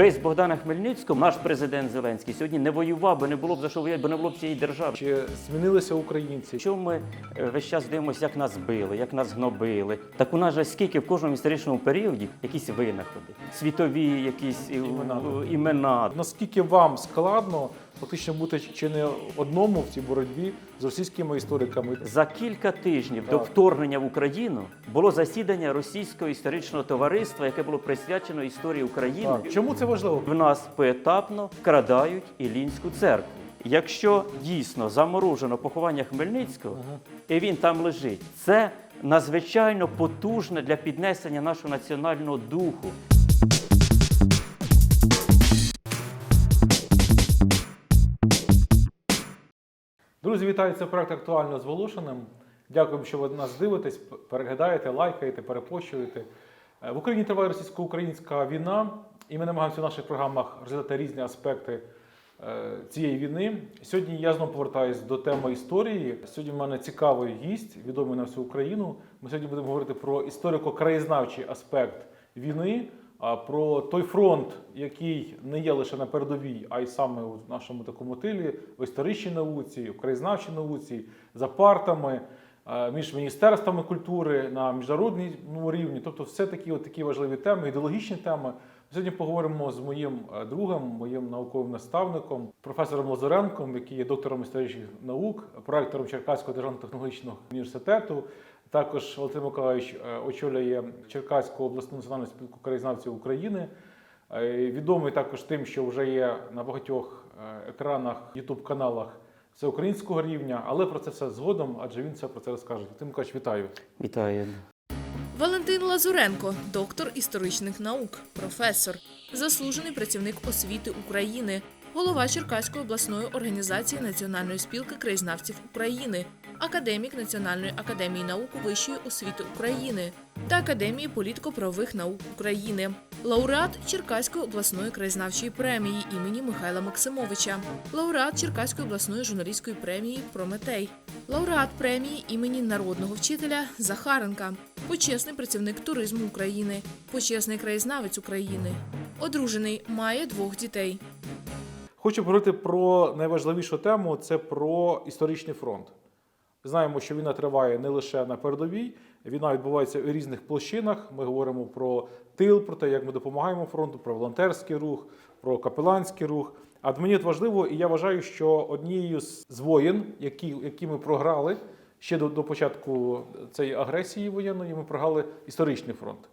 Без Богдана Хмельницького наш президент Зеленський сьогодні не воював, бо не було б за що воювати, бо не було б цієї держави. Чи змінилися українці? Чому ми е, весь час дивимося, як нас били, як нас гнобили? Так у нас же скільки в кожному історичному періоді якісь винаходи, світові якісь е, Імена. імена. Наскільки вам складно фактично бути чи не одному в цій боротьбі з російськими істориками? За кілька тижнів до вторгнення в Україну було засідання російського історичного товариства, яке було присвячено історії України. Так. Чому це важливо? В нас поетапно вкрадають Ілінську церкву. Якщо дійсно заморожено поховання Хмельницького, і він там лежить, це надзвичайно потужне для піднесення нашого національного духу. Друзі, вітаю! Це проект актуально з Волошиним. Дякуємо, що ви нас дивитесь, переглядаєте, лайкаєте, перепощуєте. Е, В Україні триває російсько-українська війна, і ми намагаємося в наших програмах розглядати різні аспекти е, цієї війни. Сьогодні я знову повертаюся до теми історії. Сьогодні в мене цікавий гість, відомий на всю Україну. Ми сьогодні будемо говорити про історико-краєзнавчий аспект війни, про той фронт, який не є лише на передовій, а й саме у нашому такому тилі, в історичній науці, в краєзнавчій науці, за партами, е, між міністерствами культури на міжнародному рівні. Тобто, все такі, от такі важливі теми, ідеологічні теми. Сьогодні поговоримо з моїм е, другом, моїм науковим наставником, професором Лазаренком, який є доктором історичних наук, проректором Черкаського державного технологічного університету. Також Валентин Миколаївич е, очолює Черкаську обласну національну спілку краєзнавців України. Е, Відомий також тим, що вже є на багатьох е, екранах, ютуб-каналах всеукраїнського рівня, але про це все згодом, адже він все про це розкаже. Валентин Миколаївич, вітаю. Вітаю. Валентин Лазуренко, доктор історичних наук, професор, заслужений працівник освіти України, голова Черкаської обласної організації Національної спілки краєзнавців України, академік Національної академії наук Вищої освіти України та Академії політико-правових наук України, лауреат Черкаської обласної краєзнавчої премії імені Михайла Максимовича, лауреат Черкаської обласної журналістської премії Прометей, лауреат премії імені народного вчителя Захаренка, почесний працівник туризму України, почесний краєзнавець України. Одружений, має двох дітей. Хочу поговорити про найважливішу тему це про історичний фронт. Знаємо, що війна триває не лише на передовій, війна відбувається у різних площинах. Ми говоримо про тил, про те, як ми допомагаємо фронту, про волонтерський рух, про капеланський рух. А мені от важливо, і я вважаю, що однією з воєн, які, які ми програли ще до, до початку цієї агресії воєнної, ми програли історичний фронт.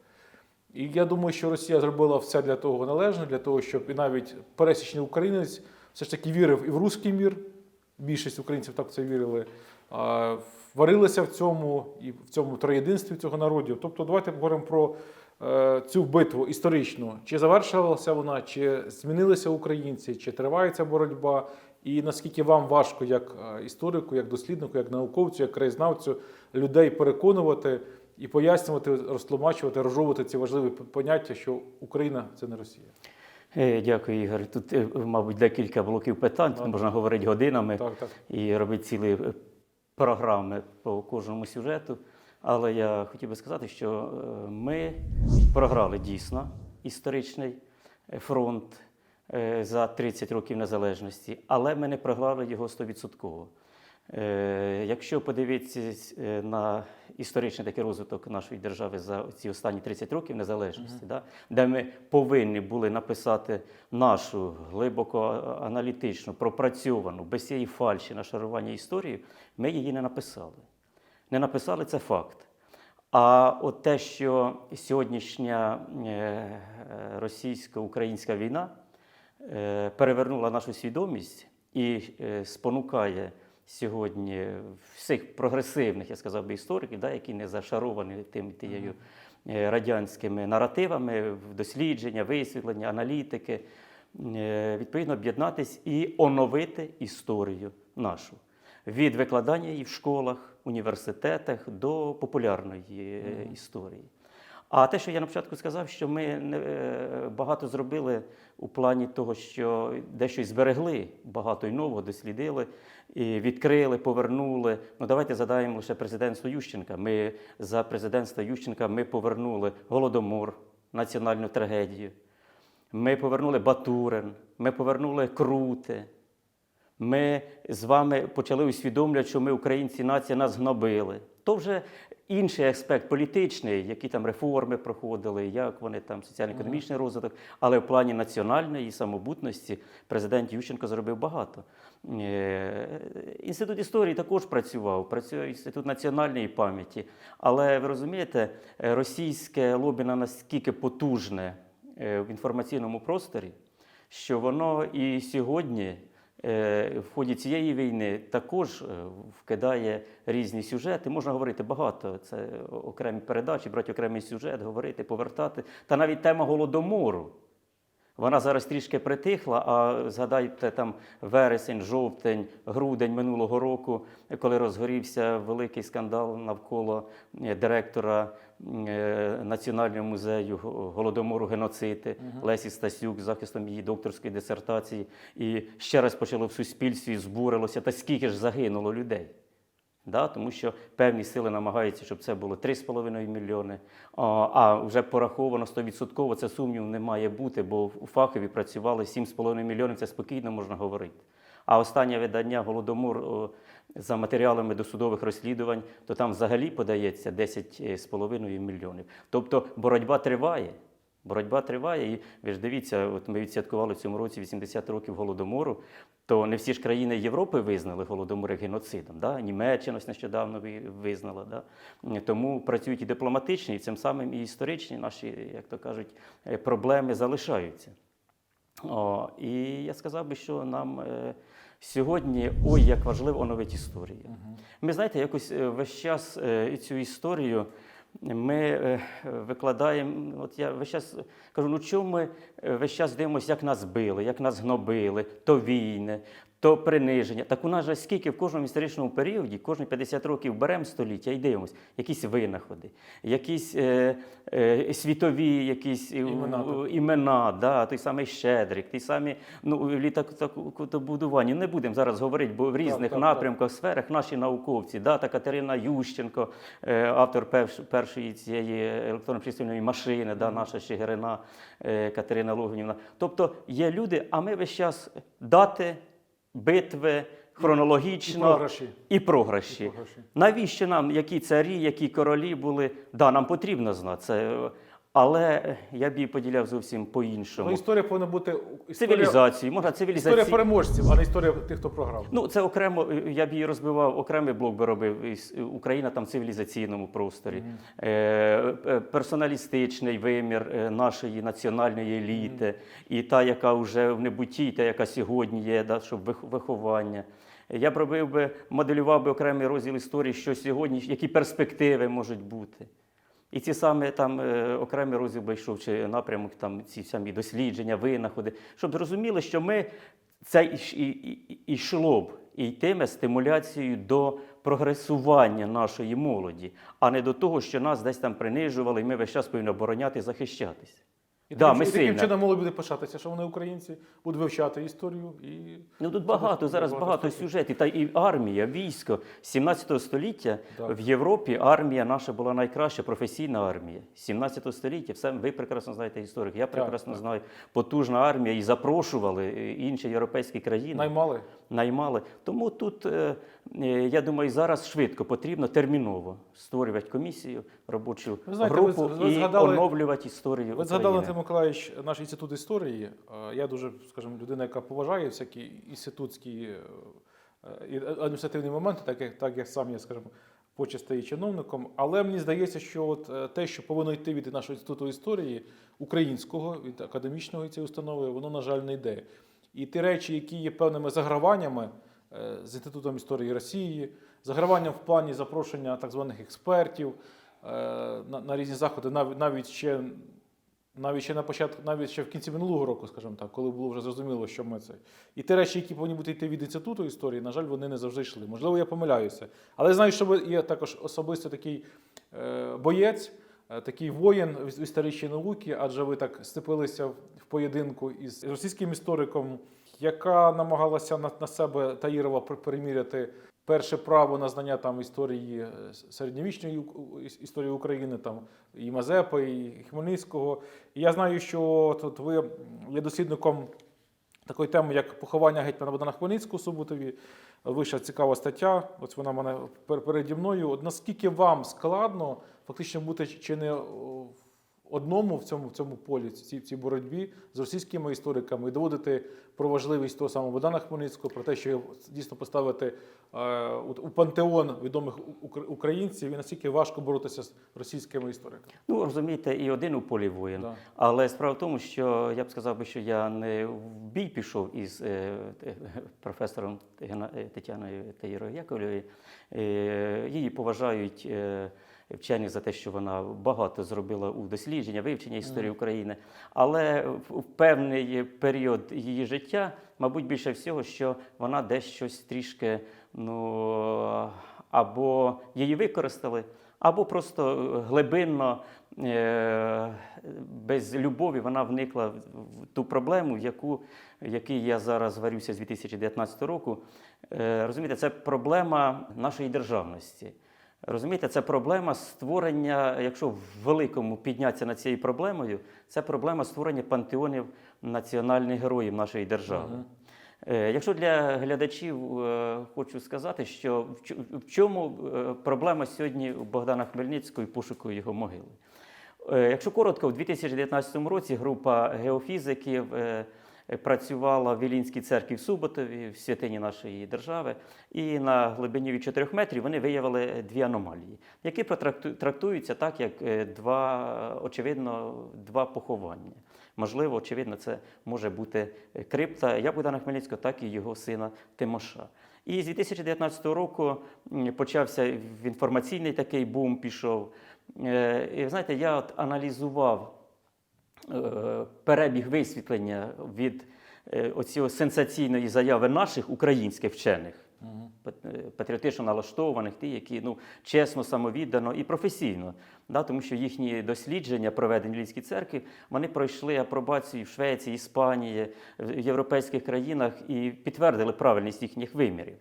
І я думаю, що Росія зробила все для того належне, для того, щоб і навіть пересічний українець все ж таки вірив і в руський мір. Більшість українців так в це вірили. Варилися в цьому і в цьому троєдинстві цього народів. Тобто, давайте поговоримо про е, цю битву історичну. Чи завершилася вона, чи змінилися українці, чи триває ця боротьба, і наскільки вам важко, як е, історику, як досліднику, як науковцю, як краєзнавцю, людей переконувати і пояснювати, розтлумачувати, розжовувати ці важливі поняття, що Україна це не Росія. Е, Дякую, Ігор. Тут, мабуть, декілька блоків питань. Тут можна говорити годинами Так, так. і робити цілі е, програми по кожному сюжету. Але я хотів би сказати, що е, ми програли дійсно історичний е, фронт е, за 30 років незалежності, але ми не програли його 100%. Е, Якщо подивитися е, на історичний такий розвиток нашої держави за ці останні 30 років незалежності, да, де ми повинні були написати нашу глибоко аналітичну, пропрацьовану, без цієї фальші нашарування історію, ми її не написали. Не написали це факт. А от те, що сьогоднішня е, російсько-українська війна перевернула нашу свідомість і спонукає сьогодні всіх прогресивних, я сказав би, істориків, да, які не зашаровані тим тією е, радянськими наративами, дослідження, висвітлення, аналітики, е, відповідно об'єднатись і оновити історію нашу. Від викладання її в школах, університетах до популярної е, історії. А те, що я на початку сказав, що ми е, багато зробили у плані того, що дещо зберегли, багато й нового дослідили, і відкрили, повернули. Ну давайте задаємо лише президентство Ющенка. Ми за президентства Ющенка ми повернули голодомор, національну трагедію. Ми повернули Батурин, ми повернули Крути. Ми з вами почали усвідомлювати, що ми, українці, нація, нас гнобили. То вже інший аспект політичний, які там реформи проходили, як вони там соціально-економічний розвиток. Але в плані національної самобутності президент Ющенко зробив багато. Е, Інститут історії також працював, працює інститут національної пам'яті. Але ви розумієте, е, російське лобі наскільки потужне е, в інформаційному просторі, що воно і сьогодні. Е, В ході цієї війни також е, вкидає різні сюжети. Можна говорити багато. Це окремі передачі, брати окремий сюжет, говорити, повертати. Та навіть тема голодомору. Вона зараз трішки притихла, а згадайте там вересень, жовтень, грудень минулого року, коли розгорівся великий скандал навколо е, директора е, Національного музею голодомору геноцити Лесі Стасюк з захистом її докторської дисертації. І ще раз почало в суспільстві збурилося, та скільки ж загинуло людей. Да, тому що певні сили намагаються, щоб це було 3,5 мільйони. А, вже пораховано 100%, це сумнів не має бути, бо у фахові працювали 7,5 мільйонів, це спокійно можна говорити. А останнє видання Голодомор за матеріалами досудових розслідувань, то там взагалі подається 10,5 мільйонів. Тобто боротьба триває. Боротьба триває, і ви ж дивіться, от ми відсвяткували в цьому році 80 років голодомору. То не всі ж країни Європи визнали голодомор геноцидом. Да? Німеччина ось нещодавно визнала. Да? Тому працюють і дипломатичні, і цим самим і історичні наші, як то кажуть, е, проблеми залишаються. О, і я сказав би, що нам е, сьогодні ой, як важливо оновити історію. Ми знаєте, якось е, весь час е, цю історію ми е, викладаємо. От я весь час кажу, ну чому ми е, весь час дивимося, як нас били, як нас гнобили, то війни, то приниження. Так у нас же скільки в кожному історичному періоді, кожні 50 років беремо століття і дивимося, якісь винаходи, якісь е, е, світові якісь е, Імена, імена, да, той самий Щедрик, ті самі ну, літакотобудування. Не будемо зараз говорити, бо в різних так, так. напрямках, сферах наші науковці, да, та Катерина Ющенко, е, автор перш, першої цієї електронно-чисельної машини, да, наша Чигирина е, Катерина Логвинівна. Тобто є люди, а ми весь час дати, битви, хронологічно І програші. і програші. І програші. Навіщо нам, які царі, які королі були? Да, нам потрібно знати це. Але я б її поділяв зовсім Ну, по-іншому. історія повинна бути історія, Цивілізації, можна історія переможців, а не історія тих, хто програв. Ну, це окремо, е, я б її розбивав, окремий блок би робив е, Україна там в цивілізаційному просторі. Е, е, персоналістичний вимір нашої національної еліти, і та, яка вже в небутті, і та, яка сьогодні є, да, щоб виховання. Я б робив би, моделював би окремий розділ історії, що сьогодні, які перспективи можуть бути. І ці саме там е, окремий розділ би йшов чи напрямок, там ці самі дослідження, винаходи, щоб зрозуміли, що ми це і, йшло б і йтиме стимуляцією до прогресування нашої молоді, а не до того, що нас десь там принижували, і ми весь час повинні обороняти захищатися. І Да, таким, ми і таким сильна. чином молодь буде пишатися, що вони українці, будуть вивчати історію і Ну тут багато зараз багато сюжетів. Та і армія, військо 17 століття Так. в Європі армія наша була найкраща професійна армія. 17 століття, все ви прекрасно знаєте історик. Я прекрасно так. знаю. Потужна армія і запрошували е, інші європейські країни. наймали. Наймали. Тому тут, е, е, я думаю, зараз швидко потрібно терміново створювати комісію, робочу Ви знаєте, групу з- ви і згадали- оновлювати історію. Ви згадали, України. Миколаївич, наш інститут історії. Е, Я дуже, скажімо, людина, яка поважає всякі інститутські адміністративні моменти, так як, так як сам я, скажімо, почестий чиновником. Але мені здається, що от те, що повинно йти від нашого інституту історії, українського, від академічної цієї установи, воно, на жаль, не йде. І ті речі, які є певними заграваннями е, з інститутом історії Росії, заграванням в плані запрошення так званих експертів е, на, на різні заходи, навіть, навіть ще навіть ще на початку, навіть ще в кінці минулого року, скажімо так, коли було вже зрозуміло, що ми це. І ті речі, які повинні бути йти від інституту історії, на жаль, вони не завжди йшли. Можливо, я помиляюся. Але знаю, що є також особисто такий е, боєць, такий воїн в історичній науці, адже ви так степилися в поєдинку із російським істориком, яка намагалася на, себе Таїрова при- переміряти перше право на знання там історії е, середньовічної історії України, там і Мазепи, і Хмельницького. І я знаю, що тут ви є дослідником такої теми, як поховання гетьмана Богдана Хмельницького Суботові. Вийшла цікава стаття. Ось вона мене пер- переді мною. От наскільки вам складно фактично бути чи не одному в цьому, в цьому полі, в цій, в цій боротьбі з російськими істориками і доводити про важливість того самого Богдана Хмельницького, про те, що дійсно поставити е, у, пантеон відомих українців, і наскільки важко боротися з російськими істориками. Ну, розумієте, і один у полі воїн. Да. Але справа в тому, що я б сказав би, що я не в бій пішов із е, е, професором е, Тетяною Таїрою Яковлевою. Е, її поважають е, вчені за те, що вона багато зробила у дослідження, вивчення історії України. Але в, певний період її життя, мабуть, більше всього, що вона десь щось трішки ну, або її використали, або просто глибинно, е, без любові вона вникла в ту проблему, в яку, в якій я зараз варюся з 2019 року. Е, Розумієте, це проблема нашої державності. Розумієте, це проблема створення, якщо в великому піднятися над цією проблемою, це проблема створення пантеонів національних героїв нашої держави. Е, Якщо для глядачів е, хочу сказати, що в чому е, проблема сьогодні у Богдана Хмельницького і пошуку його могили. Якщо коротко, у 2019 році група геофізиків працювала в Вілінській церкві в Суботові, в святині нашої держави, і на глибині від 4 метрів вони виявили дві аномалії, які трактуються так, як е, два, очевидно, два поховання. Можливо, очевидно, це може бути е, крипта як Богдана Хмельницького, так і його сина Тимоша. І з 2019 року почався в інформаційний такий бум пішов. Е, І знаєте, я от аналізував перебіг висвітлення від е, оцієї сенсаційної заяви наших українських вчених, е, патріотично налаштованих, ті, які ну, чесно, самовіддано і професійно, да, тому що їхні дослідження, проведені в Львівській церкві, вони пройшли апробацію в Швеції, Іспанії, в європейських країнах і підтвердили правильність їхніх вимірів.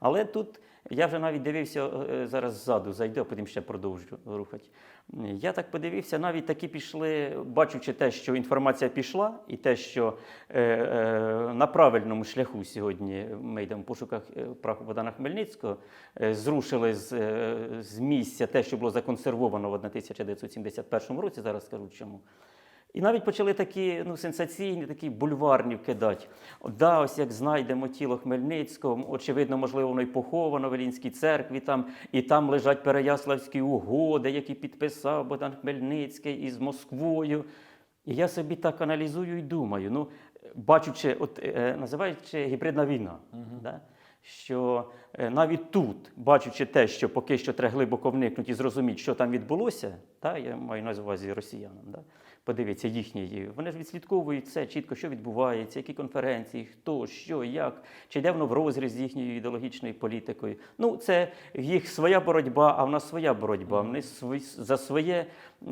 Але тут я вже навіть дивився е, зараз ззаду, зайду, а потім ще продовжу рухати. Я так подивився, навіть такі пішли, бачучи те, що інформація пішла, і те, що е, е, на правильному шляху сьогодні ми йдемо в пошуках е, праху Богдана Хмельницького, е, зрушили з, е, з місця те, що було законсервовано в 1971 році, зараз скажу чому. І навіть почали такі ну, сенсаційні, такі бульварні вкидати. Да, ось як знайдемо тіло Хмельницького, очевидно, можливо, воно й поховано в Елінській церкві, там, і там лежать Переяславські угоди, які підписав Богдан Хмельницький із Москвою. І я собі так аналізую і думаю, ну, бачучи, от, е, називаючи гібридна війна, да? Що е, навіть тут, бачучи те, що поки що треба глибоко вникнути і зрозуміти, що там відбулося, та, я маю на увазі росіянам, да? подивіться їхні, вони ж відслідковують все чітко, що відбувається, які конференції, хто, що, як, чи йде воно в розріз з їхньою ідеологічною політикою. Ну, це їх своя боротьба, а в нас своя боротьба. Вони за своє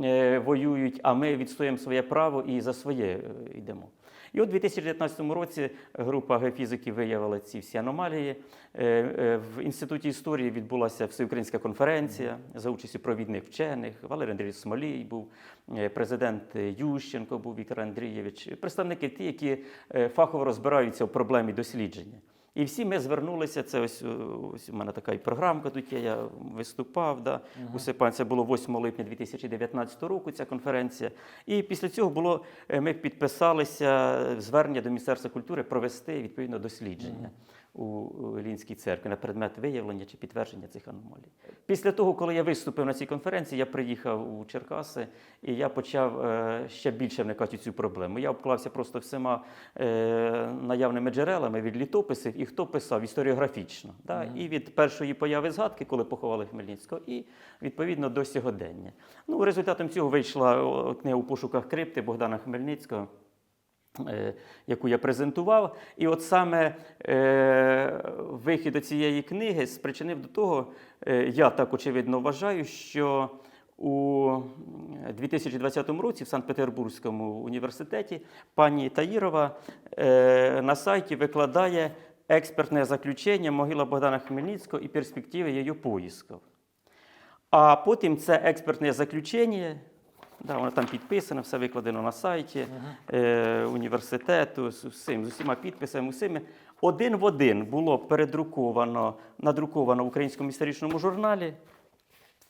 е, воюють, а ми відстоїмо своє право і за своє е, йдемо. І от у 2019 році група геофізиків виявила ці всі аномалії. Е, е, В інституті історії відбулася всеукраїнська конференція за участю провідних вчених. Валерій Андрійович Смолій був, е, президент Ющенко був Віктор Андрійович, представники ті, які фахово розбираються в проблемі дослідження. І всі ми звернулися. Це ось, е, ось у мене така і програмка тут є. Я виступав. Да. У Сипан це було 8 липня 2019 року. Ця конференція. І після цього було е, ми підписалися е, звернення до Міністерства культури провести відповідно дослідження. У Лінській церкві на предмет виявлення чи підтвердження цих аномалій. Після того, коли я виступив на цій конференції, я приїхав у Черкаси і я почав е, ще більше вникати у цю проблему. Я обклався просто всіма е, наявними джерелами від літописів, і хто писав історіографічно. Да? І від першої появи згадки, коли поховали Хмельницького, і відповідно до сьогодення. Ну, результатом цього вийшла книга у пошуках крипти Богдана Хмельницького. Е, Яку я презентував, і от саме е, вихід до цієї книги спричинив до того, е, я так очевидно вважаю, що у 2020 році в Санкт-Петербурзькому університеті пані Таїрова на сайті викладає экспертное заключение могила Богдана Хмельницького і перспективи її поїсків. А потім це експертне заключення, да, воно там підписано, все викладено на сайті е, університету з, усім, з усіма підписами, усіми. Один в один було передруковано, надруковано в українському історичному журналі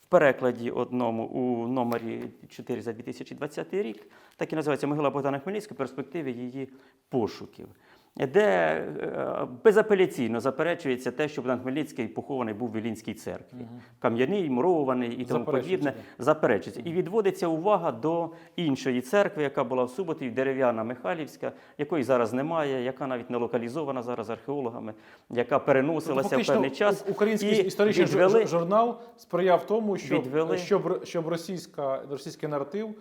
в перекладі одному у номері 4 за 2020 рік, так і називається Могила Богдана Хмельницького. Перспективи її пошуків, де е, безапеляційно заперечується те, що Богдан Хмельницький похований був в Вілінській церкві. Кам'яний, мурований і тому подібне. Заперечується. І відводиться увага до іншої церкви, яка була в Суботі, дерев'яна Михайлівська, якої зараз немає, яка навіть не локалізована зараз археологами, яка переносилася в певний час. Український і історичний відвели- журнал сприяв тому, щоб, Відвели. щоб, щоб російська, російський наратив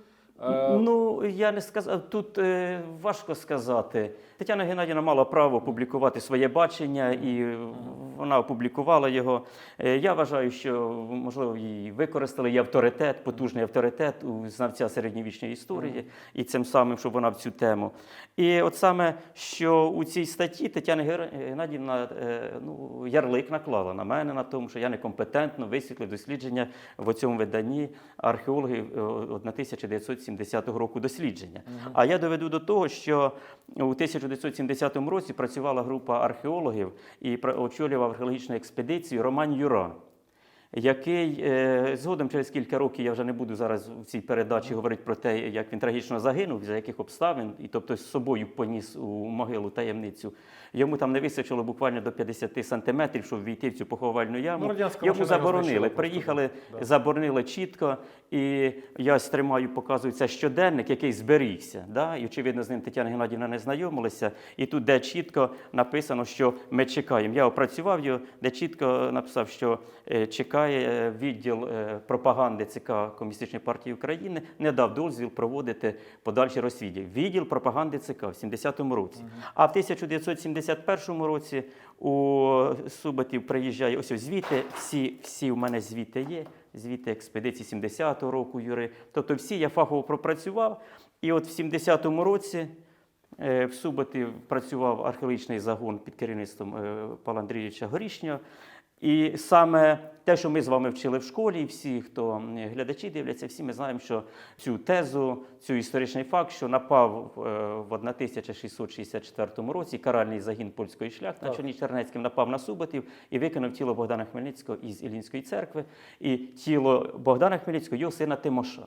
Ну, я не сказав, тут е, важко сказати. Тетяна Геннадівна мала право публікувати своє бачення, і вона опублікувала його. Е, я вважаю, що можливо її використали її авторитет, потужний авторитет у знавця середньовічної історії, і цим самим, щоб вона в цю тему. І от саме, що у цій статті Тетяна Геннадівна е, ну, ярлик наклала на мене на тому, що я некомпетентно висвітлив дослідження в цьому виданні археологів е, 1970 року дослідження. А я доведу до того, що у 1970 році працювала група археологів і очолював археологічну експедицію Роман Юран. Який е, згодом через кілька років я вже не буду зараз в цій передачі говорити про те, як він трагічно загинув, за яких обставин, і тобто з собою поніс у могилу таємницю. Йому там не вистачило буквально до 50 сантиметрів, щоб війти в цю поховальну яму. Ну, Йому заборонили. Приїхали, да. заборонили чітко. І я ось тримаю, показую це щоденник, який зберігся. Да? І очевидно, з ним Тетяна Геннадівна не знайомилася. І тут, де чітко написано, що ми чекаємо. Я опрацював його, де чітко написав, що е, чекає е, відділ е, пропаганди ЦК Комуністичної партії України, не дав дозвіл проводити подальші розслідування. Відділ пропаганди ЦК в 70-му році. А в 1971 році у Суботів приїжджає ось ось звіти, всі, всі в мене звіти є, звіти експедиції 70-го року Юри. Тобто всі я фахово пропрацював. І от в 70-му році е, в Суботі працював археологічний загон під керівництвом Павла Андрійовича Горішнього. І саме те, що ми з вами вчили в школі, і всі, хто глядачі дивляться, всі ми знаємо, що цю тезу, цю історичний факт, що напав е, в 1664 році каральний загін польської шляхти на Так. Чернецьким напав на Суботів і викинув тіло Богдана Хмельницького із Іллінської церкви, і тіло Богдана Хмельницького, його сина Тимоша.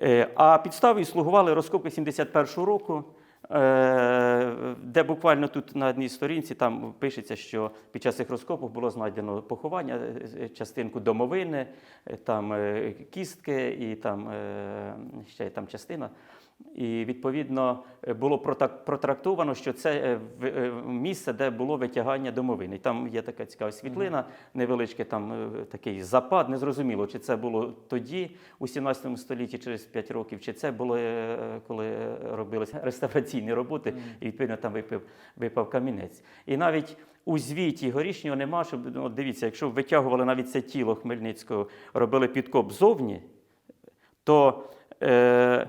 Е, А підставою слугували розкопки 71-го року, де буквально тут на одній сторінці там пишеться, що під час цих розкопок було знайдено поховання, е, е, частинку домовини, е, там е, кістки і там е, ще там частина. І відповідно е, було протрактовано, що це е, е, місце, де було витягання домовини. І Там є така цікава світлина, невеличкий там такий запад. Незрозуміло, чи це було тоді, у 17 столітті, через 5 років, чи це було коли робилися реставраційні роботи, і відповідно там випав, випав камінець. І навіть у звіті горішнього нема, щоб ну, дивіться, якщо витягували навіть це тіло Хмельницького, робили підкоп зовні, то е,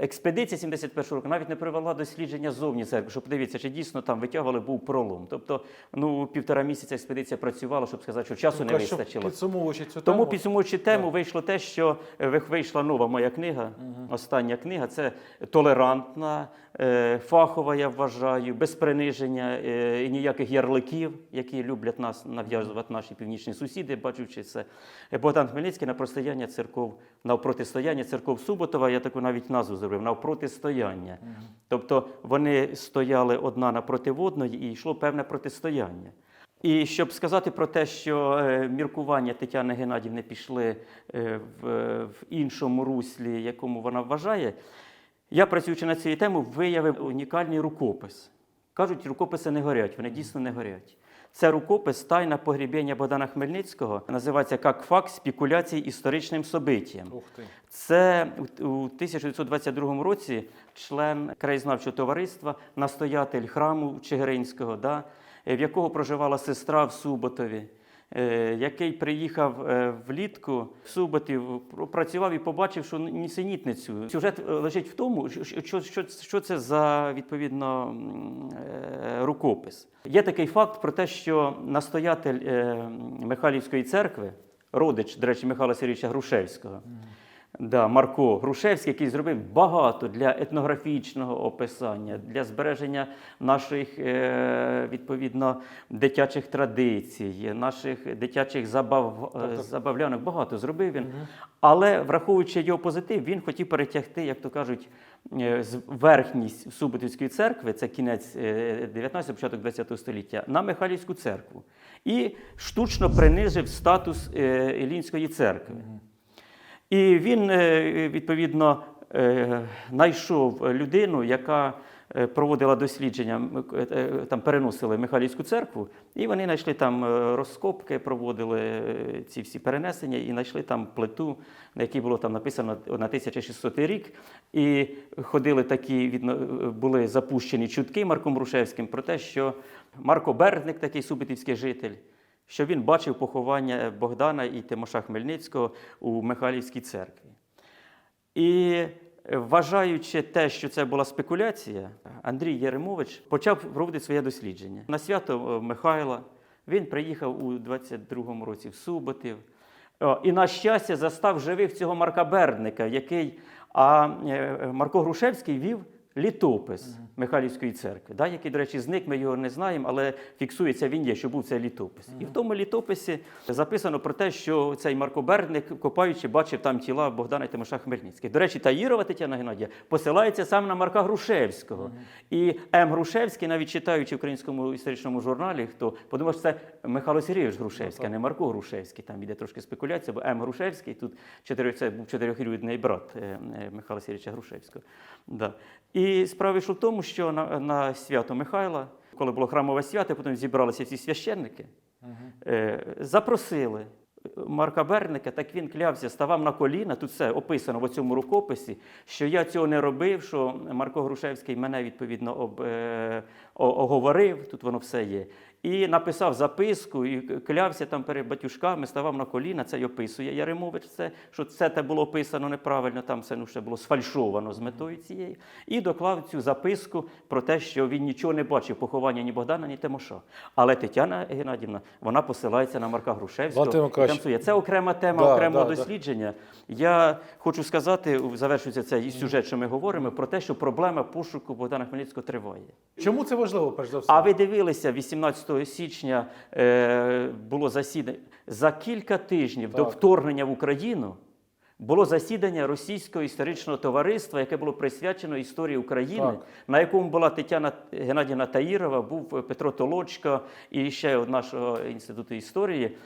експедиція 71 року навіть не привела дослідження зовні церкви, щоб подивитися, чи дійсно там витягували, був пролом. Тобто, ну, півтора місяця експедиція працювала, щоб сказати, що часу не Тобто, вистачило. Підсумовуючи цю Тому тему, підсумуючи тему, вийшло те, що вийшла нова моя книга, остання книга. Це толерантна, фахова, я вважаю, без приниження е, і ніяких ярликів, які люблять нас нав'язувати наші північні сусіди, бачучи це. Е, Богдан Хмельницький на простояння церков, навпротистояння церков Суботова, я таку навіть назву зробив, навпротистояння. Тобто вони стояли одна напроти одної і йшло певне протистояння. І щоб сказати про те, що е, міркування Тетяни Геннадівни пішли е, в іншому руслі, якому вона вважає, я, працюючи над цією темою, виявив унікальний рукопис. Кажуть, рукописи не горять, вони дійсно не горять. Це рукопис Тайна погребення Богдана Хмельницького, називається «Как факт спекуляцій історичним собиттям». Це у- у 1922 році член краєзнавчого товариства, настоятель храму Чигиринського, да, в якого проживала сестра в Суботові, який приїхав е, влітку в Суботів, працював і побачив, що нісенітницю. Сюжет е, лежить в тому, що, що, що, це за відповідно е, рукопис. Є такий факт про те, що настоятель е, Михайлівської церкви, родич, до речі, Михайла Сергійовича Грушевського, да, Марко Грушевський, який зробив багато для етнографічного описання, для збереження наших е, відповідно дитячих традицій, наших дитячих забав, е, забавлянок. Багато зробив він. Але враховуючи його позитив, він хотів перетягти, як то кажуть, е, з- верхність Суботівської церкви, це кінець 19 початок 20 століття, на Михайлівську церкву. І штучно принизив статус Ілінської церкви. І він, е, відповідно, е, знайшов людину, яка е, проводила дослідження, е, е, там переносили Михайлівську церкву, і вони знайшли там е, розкопки, проводили е, ці всі перенесення і знайшли там плиту, на якій було там написано на 1600 рік. І ходили такі, е, були запущені чутки Марком Рушевським про те, що Марко Бердник, такий субитівський житель, що він бачив поховання Богдана і Тимоша Хмельницького у Михайлівській церкві. І е, вважаючи те, що це була спекуляція, Андрій Єремович почав проводити своє дослідження. На свято е, Михайла він приїхав у 22-му році в Суботів. І, на щастя, застав живих цього Марка Бердника, який, а е, Марко Грушевський вів літопис Михайлівської церкви, да, який, до речі, зник, ми його не знаємо, але фіксується він є, що був цей літопис. І в тому літописі записано про те, що цей Марко Бердник, копаючи, бачив там тіла Богдана і Тимоша Хмельницьких. До речі, Таїрова Тетяна Геннадія посилається саме на Марка Грушевського. І М. Грушевський, навіть читаючи в українському історичному журналі, хто подумав, що це Михайло Сергійович Грушевський, а не Марко Грушевський. Там іде трошки спекуляція, бо М. Грушевський тут чотири, це був чотирьохрідний брат е, е, Михайла Сергійовича Грушевського. Да. І справа йшла в тому, що на, на свято Михайла, коли було храмове свято, потім зібралися всі священники, е, запросили Марка Берника, так він клявся, ставав на коліна. Тут все описано в цьому рукописі, що я цього не робив, що Марко Грушевський мене відповідно об, е, оговорив, тут воно все є. І написав записку, і клявся там перед батюшками, ставав на коліна, це й описує Яремович, це, що це те було описано неправильно, там все ну, ще було сфальшовано з метою цією. І доклав цю записку про те, що він нічого не бачив поховання ні Богдана, ні Тимоша. Але Тетяна Геннадівна, вона посилається на Марка Грушевського. Це окрема тема Да, окремого да, да. дослідження. Я хочу сказати, завершується цей сюжет, що ми говоримо, про те, що проблема пошуку Богдана Хмельницького триває. Чому це важливо, перш за все? А ви дивилися, 18 січня е, було засідання. За кілька тижнів до вторгнення в Україну було засідання Російського історичного товариства, яке було присвячено історії України, Так. на якому була Тетяна Геннадівна Таїрова, був Петро Толочко і ще од нашого інституту історії.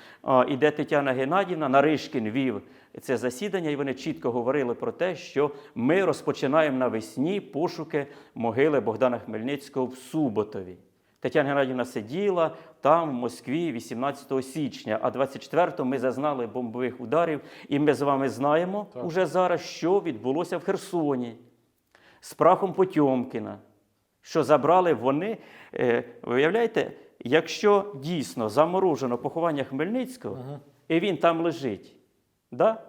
І де Тетяна Геннадівна Наришкін вів це засідання, і вони чітко говорили про те, що ми розпочинаємо навесні пошуки могили Богдана Хмельницького в Суботові. Тетяна Геннадівна сиділа там, в Москві, 18 січня, а 24-го ми зазнали бомбових ударів, і ми з вами знаємо Так. уже зараз, що відбулося в Херсоні з прахом Потьомкіна, що забрали вони. Е, Виявляєте, якщо дійсно заморожено поховання Хмельницького, і він там лежить, да?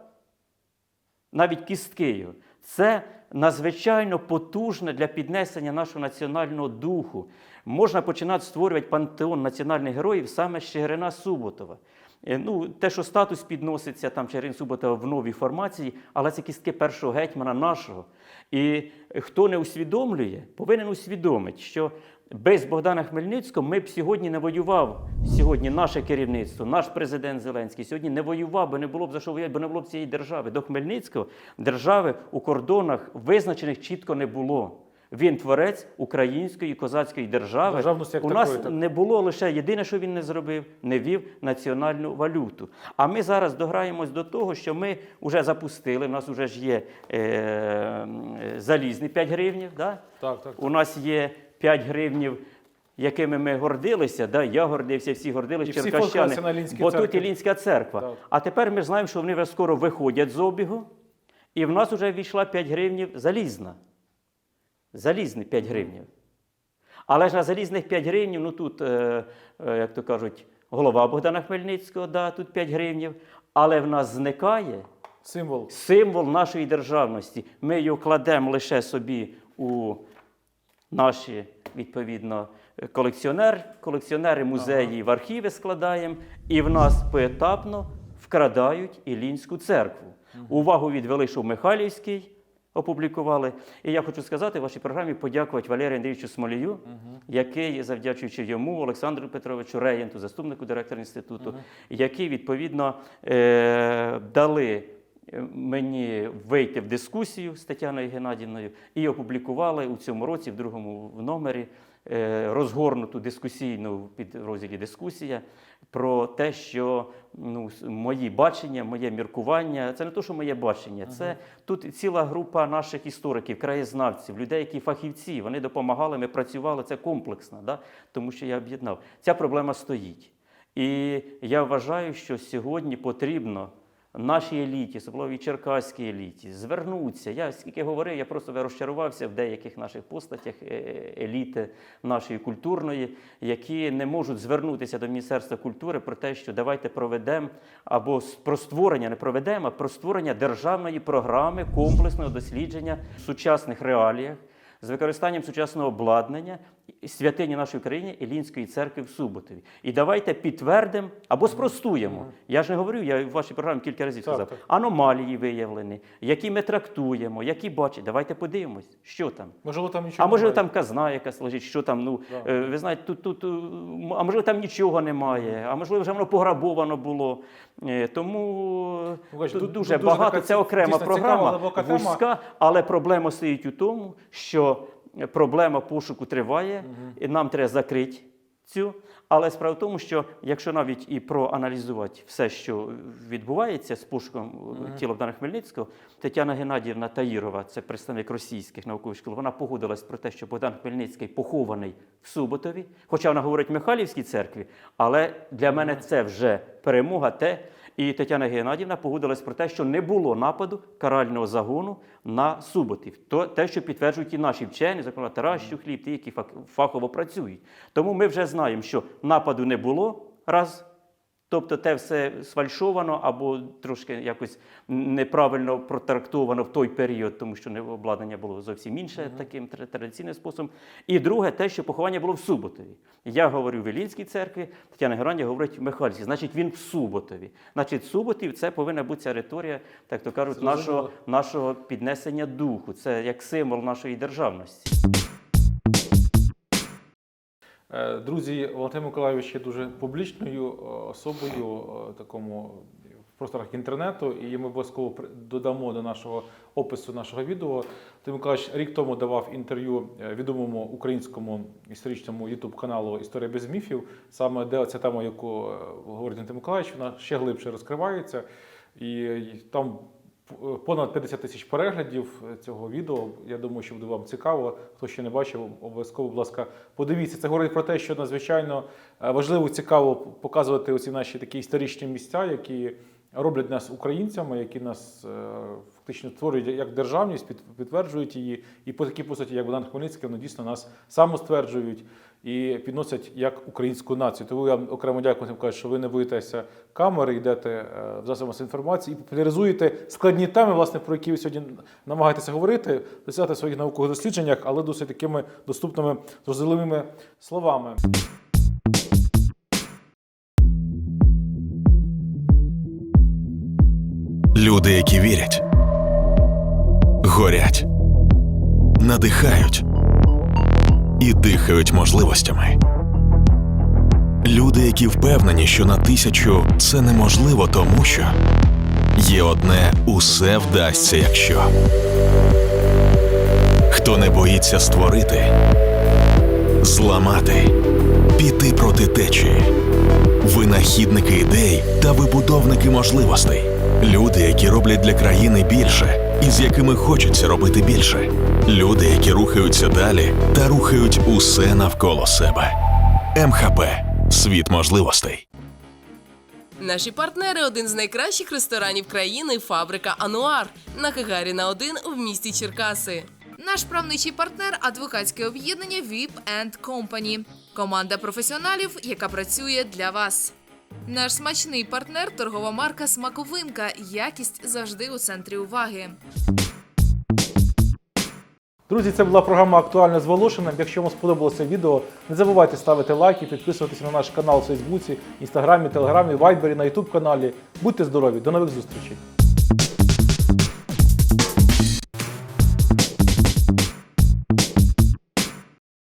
навіть кістки його, це надзвичайно потужне для піднесення нашого національного духу. Можна починати створювати пантеон національних героїв саме з Чигирина Суботова. Е, Ну, те, що статус підноситься там Чигирин Суботова в новій формації, але це кістки першого гетьмана нашого. І хто не усвідомлює, повинен усвідомити, що без Богдана Хмельницького ми б сьогодні не воював. Сьогодні наше керівництво, наш президент Зеленський сьогодні не воював, бо не було б за що воювати, бо не було б цієї держави. До Хмельницького держави у кордонах визначених чітко не було. Він творець української козацької держави. Державності як У такої, нас так. не було лише єдине, що він не зробив, не вів національну валюту. А ми зараз дограємось до того, що ми вже запустили. У нас вже ж є е, залізні 5 гривнів. Да? Так, так. У нас є 5 гривнів, якими ми гордилися. Да? Я гордився, всі гордилися, І всі черкащани. Бо тут церкві. Ілінська церква. Так. А тепер ми знаємо, що вони вже скоро виходять з обігу, і в нас вже війшла 5 гривнів залізна. Залізний 5 гривнів. Але ж на залізних 5 гривнів, ну тут, е, е, як то кажуть, голова Богдана Хмельницького, да, тут 5 гривнів. Але в нас зникає Символ. символ нашої державності. Ми його кладемо лише собі у наші відповідно колекціонер, колекціонери музеї в архіви складаємо, і в нас поетапно вкрадають Ілінську церкву. Увагу відвели, що Михайлівський опублікували. І я хочу сказати в вашій програмі подякувати Валерію Андрійовичу Смолію, який, завдячуючи йому, Олександру Петровичу Реєнту, заступнику директора інституту, які відповідно е- дали мені вийти в дискусію з Тетяною Геннадівною і опублікували у цьому році, в другому номері, е, розгорнуту дискусійну під розділі дискусія про те, що ну, мої бачення, моє міркування, це не те, що моє бачення, це тут ціла група наших істориків, краєзнавців, людей, які фахівці, вони допомагали, ми працювали, це комплексно, да? тому що я об'єднав. Ця проблема стоїть. І я вважаю, що сьогодні потрібно нашій еліті, особливо черкаській еліті, звернутися. Я скільки говорив, я просто розчарувався в деяких наших постатях е, еліти нашої культурної, які не можуть звернутися до Міністерства культури про те, що давайте проведемо або про створення, не проведемо, а про створення державної програми комплексного дослідження в сучасних реаліях з використанням сучасного обладнання святині нашої країни Ілінської церкви в Суботові. І давайте підтвердимо або спростуємо. Я ж не говорю, я в вашій програмі кілька разів сказав. Аномалії виявлені, які ми трактуємо, які бачимо. Давайте подивимось, що там. Можливо, там нічого А можливо, там казна якась лежить, що там, ну, е, ви знаєте, тут, тут, е, а можливо, там нічого немає, а можливо, вже воно пограбовано було. Е, Тому Ну, тут- дуже багато, це окрема програма, вузька, але проблема стоїть у тому, що проблема пошуку триває, і нам треба закрити цю. Але справа в тому, що якщо навіть і проаналізувати все, що відбувається з пошуком е, тіла Богдана Хмельницького, Тетяна Геннадіївна Таїрова, це представник російських наукових шкіл, вона погодилась про те, що Богдан Хмельницький похований в Суботові, хоча вона говорить в Михайлівській церкві, але для мене це вже перемога те. І Тетяна Геннадівна погодилась про те, що не було нападу карального загону на суботів. То те, що підтверджують і наші вчені, зокрема Тарас Хліб, ті, які фахово працюють. Тому ми вже знаємо, що нападу не було раз. Тобто те все сфальшовано або трошки якось неправильно протрактовано в той період, тому що обладнання було зовсім інше таким тр- традиційним способом. І друге, те, що поховання було в Суботові. Я говорю в Ілінській церкві, Тетяна Геронія говорить в Михайлівській. Значить, він в Суботові. Значить, Суботів це повинна бути ця риторія, так то кажуть, Зрозуміло. нашого, нашого піднесення духу. Це як символ нашої державності. Е, Друзі, Валентин Миколайович є дуже публічною е, особою е, такому в просторах інтернету, і ми обов'язково додамо до нашого опису нашого відео. Валентин Миколайович рік тому давав інтерв'ю відомому українському історичному ютуб каналу Історія без міфів, саме де ця тема, яку говорить Валентин Миколайович, вона ще глибше розкривається. І там понад 50 тисяч переглядів цього відео. Я думаю, що буде вам цікаво. Хто ще не бачив, обов'язково, будь ласка, подивіться. Це говорить про те, що надзвичайно е, важливо цікаво показувати оці наші такі історичні місця, які роблять нас українцями, які нас е, фактично створюють як державність, під- підтверджують її. І по такій постаті, як Богдан Хмельницький, вони дійсно нас самостверджують і підносять як українську націю. Тому я окремо дякую, Миколаївич, що ви не боїтеся камери, йдете е, в масової інформації і популяризуєте складні теми, власне, про які ви сьогодні намагаєтеся говорити, досягти в своїх наукових дослідженнях, але досить такими доступними, зрозумілими словами. Люди, які вірять, горять, надихають і дихають можливостями. Люди, які впевнені, що на тисячу це неможливо, тому що є одне усе вдасться, якщо. Хто не боїться створити, зламати, піти проти течії винахідники ідей та вибудовники можливостей. Люди, які роблять для країни більше, і з якими хочеться робити більше. Люди, які рухаються далі та рухають усе навколо себе. МХП світ можливостей. Наші партнери один з найкращих ресторанів країни фабрика Ануар на Гагаріна 1 в місті Черкаси. Наш правничий партнер адвокатське об'єднання VIP Company. Команда професіоналів, яка працює для вас. Наш смачний партнер торгова марка Смаковинка. Якість завжди у центрі уваги. Друзі, це була програма Актуально з Волошиним. Якщо вам сподобалося відео, не забувайте ставити лайки, підписуватися на наш канал у Фейсбуці, Інстаграмі, Телеграмі, Вайбері, на Ютуб каналі. Будьте здорові, до нових зустрічей!